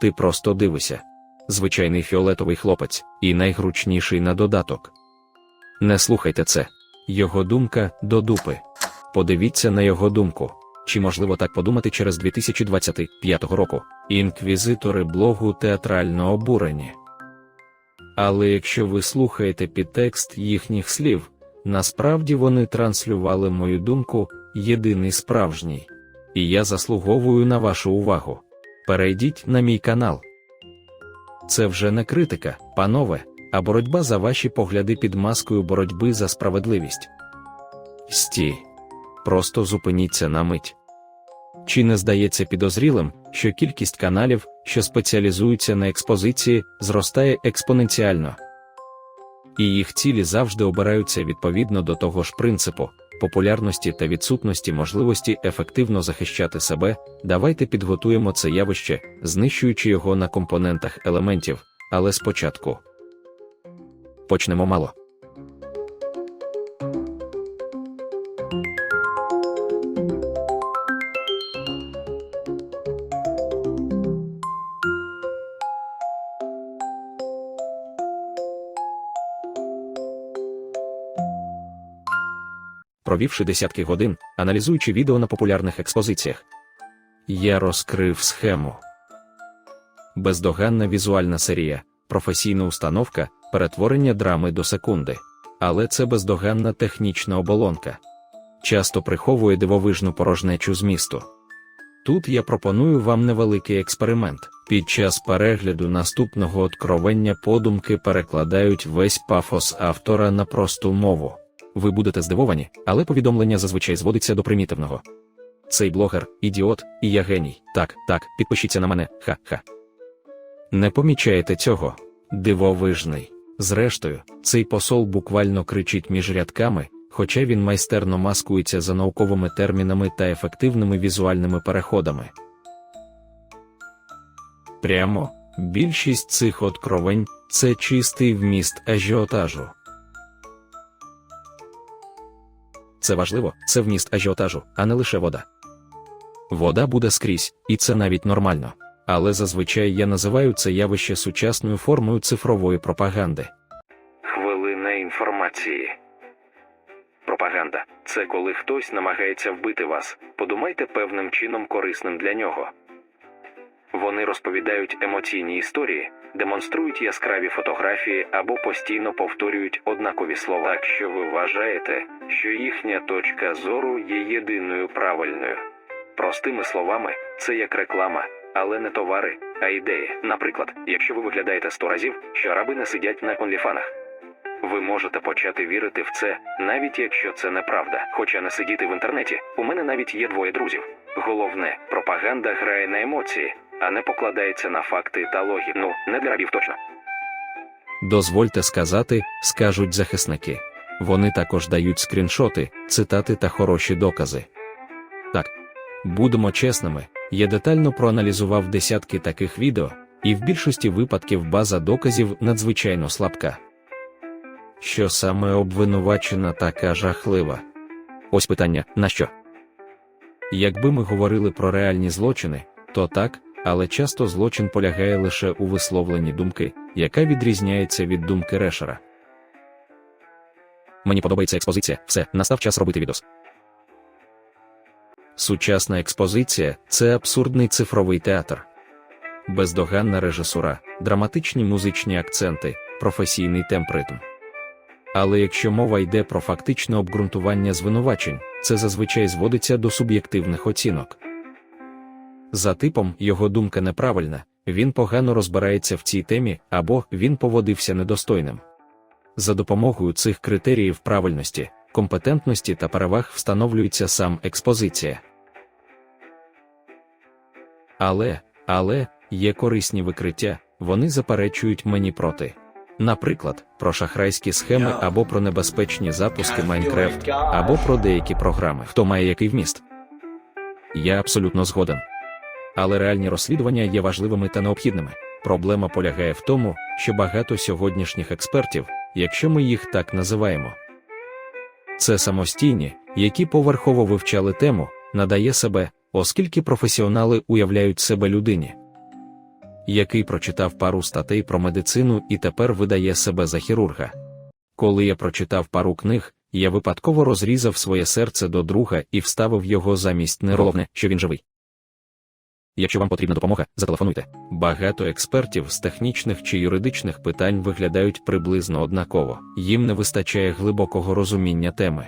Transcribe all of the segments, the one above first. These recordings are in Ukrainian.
Ти просто дивися. Звичайний фіолетовий хлопець, і найгручніший на додаток. Не слухайте це. Його думка до дупи. Подивіться на його думку. Чи можливо так подумати через 2025 року? Інквізитори блогу театрально обурені. Але якщо ви слухаєте підтекст їхніх слів, насправді вони транслювали мою думку єдиний справжній. І я заслуговую на вашу увагу. Перейдіть на мій канал. Це вже не критика, панове, а боротьба за ваші погляди під маскою боротьби за справедливість. Стій. Просто зупиніться на мить. Чи не здається підозрілим, що кількість каналів, що спеціалізуються на експозиції, зростає експоненціально? І їх цілі завжди обираються відповідно до того ж принципу популярності та відсутності можливості ефективно захищати себе, давайте підготуємо це явище, знищуючи його на компонентах елементів, але спочатку почнемо мало. Провівши десятки годин, аналізуючи відео на популярних експозиціях. Я розкрив схему. Бездоганна візуальна серія, професійна установка, перетворення драми до секунди. Але це бездоганна технічна оболонка. Часто приховує дивовижну порожнечу змісту. Тут я пропоную вам невеликий експеримент. Під час перегляду наступного откровення подумки перекладають весь пафос автора на просту мову. Ви будете здивовані, але повідомлення зазвичай зводиться до примітивного. Цей блогер, ідіот, і я геній. Так, так, підпишіться на мене, ха-ха. Не помічаєте цього? Дивовижний. Зрештою, цей посол буквально кричить між рядками, хоча він майстерно маскується за науковими термінами та ефективними візуальними переходами. Прямо більшість цих откровень це чистий вміст ажіотажу. Це важливо, це вміст ажіотажу, а не лише вода. Вода буде скрізь, і це навіть нормально. Але зазвичай я називаю це явище сучасною формою цифрової пропаганди. Хвилина інформації. Пропаганда це коли хтось намагається вбити вас. Подумайте певним чином корисним для нього. Вони розповідають емоційні історії, демонструють яскраві фотографії або постійно повторюють однакові слова. Так що ви вважаєте, що їхня точка зору є єдиною правильною. Простими словами, це як реклама, але не товари, а ідеї. Наприклад, якщо ви виглядаєте сто разів, що араби не сидять на онліфанах. Ви можете почати вірити в це, навіть якщо це неправда. Хоча не сидіти в інтернеті, у мене навіть є двоє друзів. Головне, пропаганда грає на емоції, а не покладається на факти та логіку. Ну, не для рабів точно. Дозвольте сказати, скажуть захисники. Вони також дають скріншоти, цитати та хороші докази. Так, будемо чесними, я детально проаналізував десятки таких відео, і в більшості випадків база доказів надзвичайно слабка. Що саме обвинувачена така жахлива? Ось питання: на що? Якби ми говорили про реальні злочини, то так, але часто злочин полягає лише у висловленні думки, яка відрізняється від думки решера. Мені подобається експозиція, все, настав час робити відос. Сучасна експозиція це абсурдний цифровий театр. Бездоганна режисура, драматичні музичні акценти, професійний темпритм. Але якщо мова йде про фактичне обґрунтування звинувачень, це зазвичай зводиться до суб'єктивних оцінок. За типом його думка неправильна, він погано розбирається в цій темі або він поводився недостойним. За допомогою цих критеріїв правильності, компетентності та переваг встановлюється сам експозиція. Але, але, є корисні викриття, вони заперечують мені проти. Наприклад, про шахрайські схеми або про небезпечні запуски Майнкрафт, або про деякі програми, хто має який вміст. Я абсолютно згоден. Але реальні розслідування є важливими та необхідними. Проблема полягає в тому, що багато сьогоднішніх експертів, якщо ми їх так називаємо, це самостійні, які поверхово вивчали тему, надає себе, оскільки професіонали уявляють себе людині, який прочитав пару статей про медицину і тепер видає себе за хірурга. Коли я прочитав пару книг, я випадково розрізав своє серце до друга і вставив його замість неровне, що він живий. Якщо вам потрібна допомога, зателефонуйте. Багато експертів з технічних чи юридичних питань виглядають приблизно однаково, їм не вистачає глибокого розуміння теми.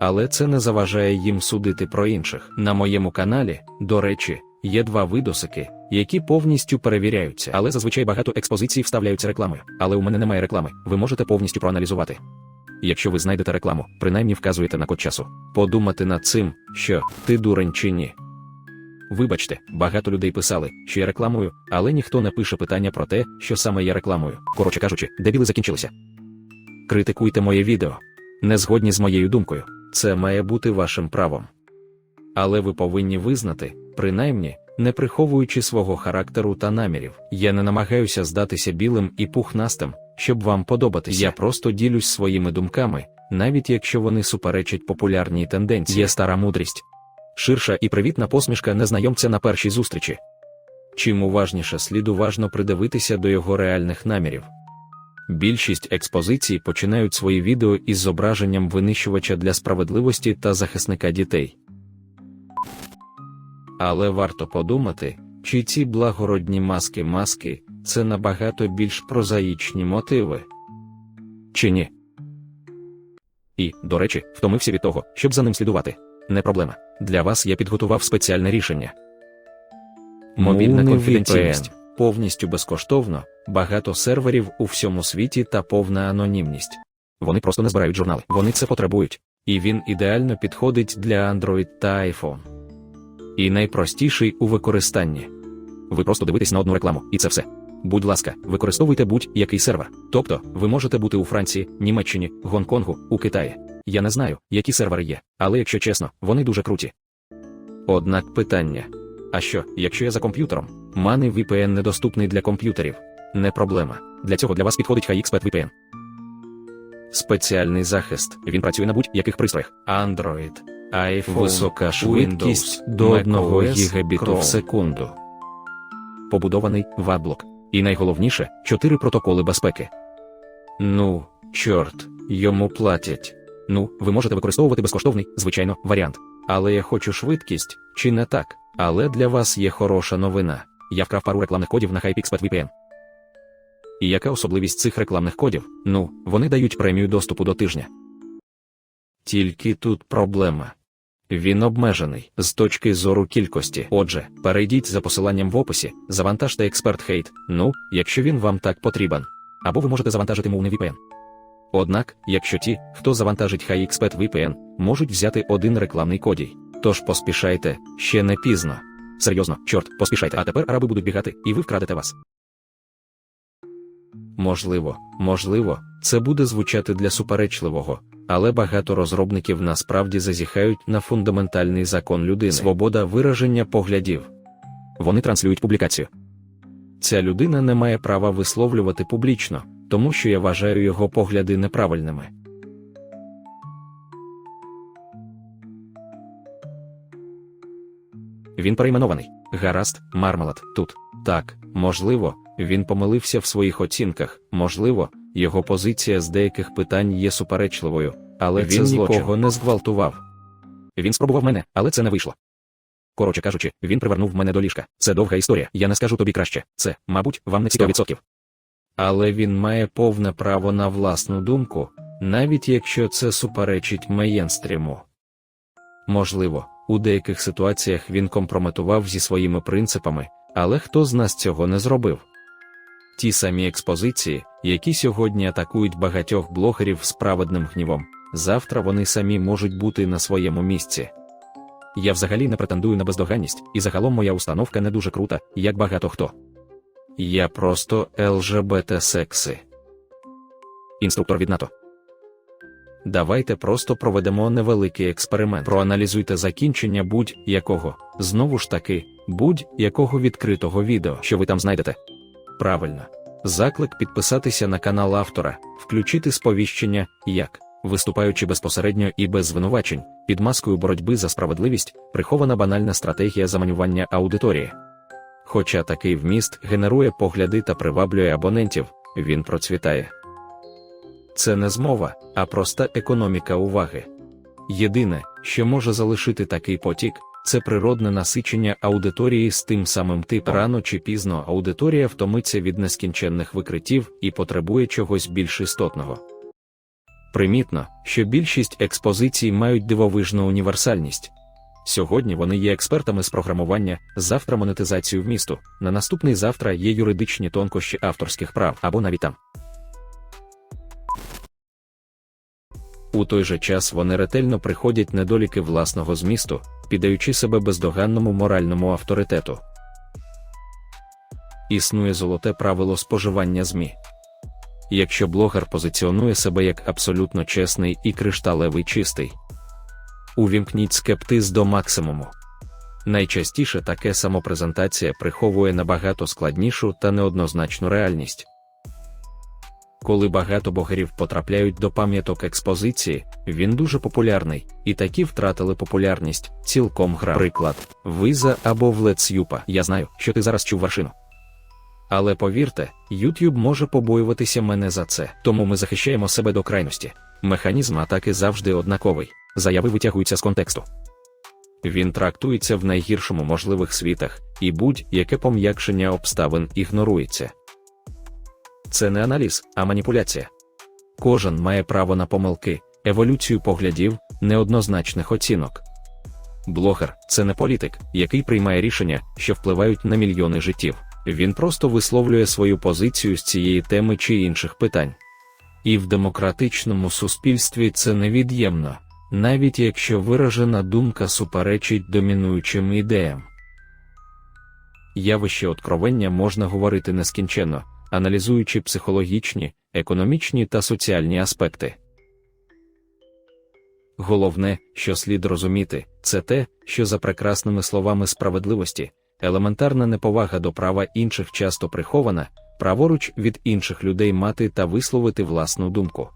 Але це не заважає їм судити про інших. На моєму каналі, до речі, є два видосики, які повністю перевіряються, але зазвичай багато експозицій вставляються рекламою. Але у мене немає реклами, ви можете повністю проаналізувати. Якщо ви знайдете рекламу, принаймні вказуєте на код часу. Подумати над цим, що ти дурень чи ні. Вибачте, багато людей писали, що я рекламую, але ніхто не пише питання про те, що саме я рекламую. Коротше кажучи, дебіли закінчилися. Критикуйте моє відео. Не згодні з моєю думкою. Це має бути вашим правом. Але ви повинні визнати, принаймні, не приховуючи свого характеру та намірів. Я не намагаюся здатися білим і пухнастим, щоб вам подобатися. Я просто ділюсь своїми думками, навіть якщо вони суперечать популярній тенденції. Є стара мудрість. Ширша і привітна посмішка незнайомця на першій зустрічі. Чим уважніше слід уважно придивитися до його реальних намірів. Більшість експозицій починають свої відео із зображенням винищувача для справедливості та захисника дітей. Але варто подумати, чи ці благородні маски-маски це набагато більш прозаїчні мотиви. Чи ні? І, до речі, втомився від того, щоб за ним слідувати. Не проблема. Для вас я підготував спеціальне рішення. Мобільна конфіденційність повністю безкоштовно, багато серверів у всьому світі та повна анонімність. Вони просто не збирають журнали, вони це потребують. І він ідеально підходить для Android та iPhone. І найпростіший у використанні. Ви просто дивитесь на одну рекламу, і це все. Будь ласка, використовуйте будь-який сервер. Тобто, ви можете бути у Франції, Німеччині, Гонконгу, у Китаї. Я не знаю, які сервери є, але якщо чесно, вони дуже круті. Однак питання: а що, якщо я за комп'ютером? Мани VPN недоступний для комп'ютерів. Не проблема. Для цього для вас підходить HiExpert VPN. Спеціальний захист. Він працює на будь-яких пристроях. Android, iPhone, висока швидкість до 1 macOS, гігабіту в секунду. Побудований ваблок. І найголовніше 4 протоколи безпеки. Ну, чорт, йому платять. Ну, ви можете використовувати безкоштовний, звичайно, варіант. Але я хочу швидкість, чи не так? Але для вас є хороша новина. Я вкрав пару рекламних кодів на HypeXpert VPN. І яка особливість цих рекламних кодів? Ну, вони дають премію доступу до тижня. Тільки тут проблема. Він обмежений з точки зору кількості. Отже, перейдіть за посиланням в описі, завантажте експерт хейт, ну, якщо він вам так потрібен. Або ви можете завантажити мовний VPN. Однак, якщо ті, хто завантажить HiExpert VPN, можуть взяти один рекламний кодій. Тож поспішайте, ще не пізно. Серйозно, чорт, поспішайте, а тепер араби будуть бігати, і ви вкрадете вас. Можливо, можливо, це буде звучати для суперечливого, але багато розробників насправді зазіхають на фундаментальний закон людини свобода вираження поглядів. Вони транслюють публікацію. Ця людина не має права висловлювати публічно, тому що я вважаю його погляди неправильними. Він перейменований. Гаразд, мармелад, тут. Так, можливо, він помилився в своїх оцінках, можливо, його позиція з деяких питань є суперечливою, але Він він злочин. нікого не зґвалтував. Він спробував мене, але це не вийшло. Коротше кажучи, він привернув мене до ліжка. Це довга історія, я не скажу тобі краще. Це, мабуть, вам не цікаво. 100%. Але він має повне право на власну думку, навіть якщо це суперечить мейнстріму. Можливо, у деяких ситуаціях він компрометував зі своїми принципами, але хто з нас цього не зробив? Ті самі експозиції, які сьогодні атакують багатьох блогерів з праведним гнівом, завтра вони самі можуть бути на своєму місці. Я взагалі не претендую на бездоганність, і загалом моя установка не дуже крута, як багато хто. Я просто ЛЖБТ секси. Інструктор від НАТО. Давайте просто проведемо невеликий експеримент. Проаналізуйте закінчення будь-якого, знову ж таки, будь-якого відкритого відео, що ви там знайдете. Правильно. Заклик підписатися на канал автора, включити сповіщення, як, виступаючи безпосередньо і без звинувачень, під маскою боротьби за справедливість, прихована банальна стратегія заманювання аудиторії. Хоча такий вміст генерує погляди та приваблює абонентів, він процвітає. Це не змова, а проста економіка уваги. Єдине, що може залишити такий потік, це природне насичення аудиторії з тим самим типом. Рано чи пізно аудиторія втомиться від нескінченних викриттів і потребує чогось більш істотного. Примітно, що більшість експозицій мають дивовижну універсальність. Сьогодні вони є експертами з програмування, завтра монетизацію вмісту, на наступний завтра є юридичні тонкощі авторських прав або навіть там. У той же час вони ретельно приходять недоліки власного змісту, піддаючи себе бездоганному моральному авторитету. Існує золоте правило споживання ЗМІ. Якщо блогер позиціонує себе як абсолютно чесний і кришталевий чистий, увімкніть скептиз до максимуму. Найчастіше таке самопрезентація приховує набагато складнішу та неоднозначну реальність. Коли багато блогерів потрапляють до пам'яток експозиції, він дуже популярний, і такі втратили популярність, цілком гра. Приклад, Виза або Влецюпа. Я знаю, що ти зараз чув вершину. Але повірте, YouTube може побоюватися мене за це, тому ми захищаємо себе до крайності. Механізм атаки завжди однаковий. Заяви витягуються з контексту. Він трактується в найгіршому можливих світах, і будь-яке пом'якшення обставин ігнорується. Це не аналіз, а маніпуляція. Кожен має право на помилки, еволюцію поглядів, неоднозначних оцінок. Блогер це не політик, який приймає рішення, що впливають на мільйони життів. Він просто висловлює свою позицію з цієї теми чи інших питань. І в демократичному суспільстві це невід'ємно, навіть якщо виражена думка суперечить домінуючим ідеям. Явище откровення можна говорити нескінченно, аналізуючи психологічні, економічні та соціальні аспекти. Головне, що слід розуміти, це те, що за прекрасними словами справедливості, елементарна неповага до права інших часто прихована, праворуч від інших людей мати та висловити власну думку.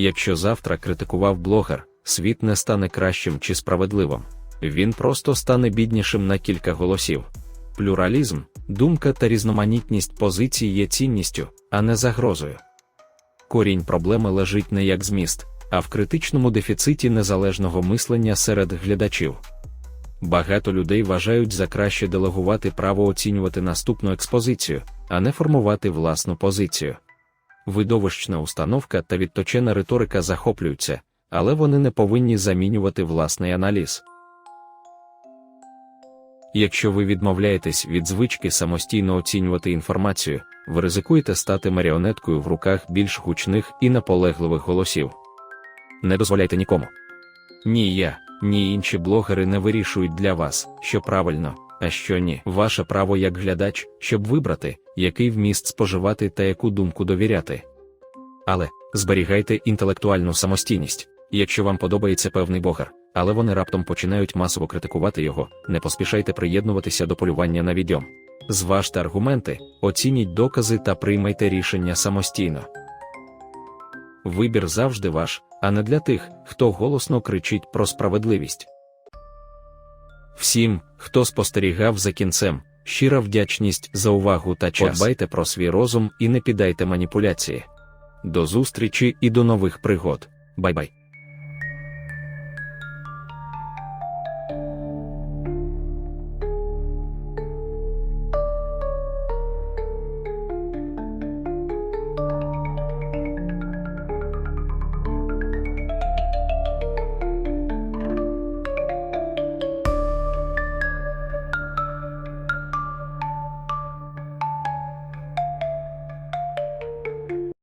Якщо завтра критикував блогер, світ не стане кращим чи справедливим, він просто стане біднішим на кілька голосів. Плюралізм, думка та різноманітність позицій є цінністю, а не загрозою. Корінь проблеми лежить не як зміст, а в критичному дефіциті незалежного мислення серед глядачів. Багато людей вважають за краще делегувати право оцінювати наступну експозицію, а не формувати власну позицію. Видовищна установка та відточена риторика захоплюються, але вони не повинні замінювати власний аналіз. Якщо ви відмовляєтесь від звички самостійно оцінювати інформацію, ви ризикуєте стати маріонеткою в руках більш гучних і наполегливих голосів. Не дозволяйте нікому. Ні я, ні інші блогери не вирішують для вас, що правильно, а що ні. Ваше право як глядач, щоб вибрати, який вміст споживати та яку думку довіряти. Але зберігайте інтелектуальну самостійність, якщо вам подобається певний блогер, але вони раптом починають масово критикувати його, не поспішайте приєднуватися до полювання на відьом. Зважте аргументи, оцініть докази та приймайте рішення самостійно. Вибір завжди ваш, а не для тих, хто голосно кричить про справедливість. Всім, хто спостерігав за кінцем, щира вдячність за увагу та час. Подбайте про свій розум і не піддайте маніпуляції. До зустрічі і до нових пригод. Бай-бай.